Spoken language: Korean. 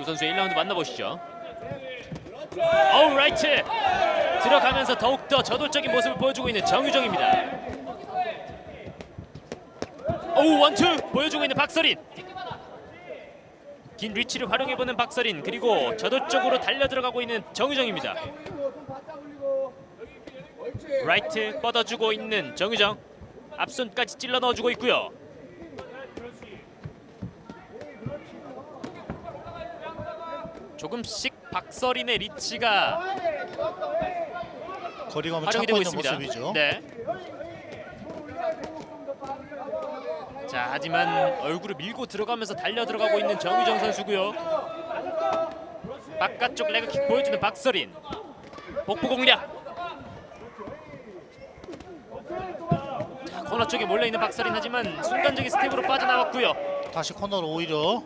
두 선수의 1라운드 만나보시죠. 어우 라이트 들어가면서 더욱더 저돌적인 모습을 보여주고 있는 정유정입니다. 어우 원투 보여주고 있는 박서린. 긴 리치를 활용해보는 박서린 그리고 저돌적으로 달려 들어가고 있는 정유정입니다. 라이트 뻗어주고 있는 정유정 앞손까지 찔러 넣어주고 있고요. 조금씩 박서린의 리치가 거리감을 활용이 찾고 되고 있는 있습니다. 모습이죠. 네. 자 하지만 얼굴을 밀고 들어가면서 달려 들어가고 있는 정유정 선수고요. 바깥쪽 레그킥 보여주는 박서린. 복부 공략. 자 코너 쪽에 몰려 있는 박서린 하지만 순간적인 스텝으로 빠져나왔고요. 다시 코너로 오히려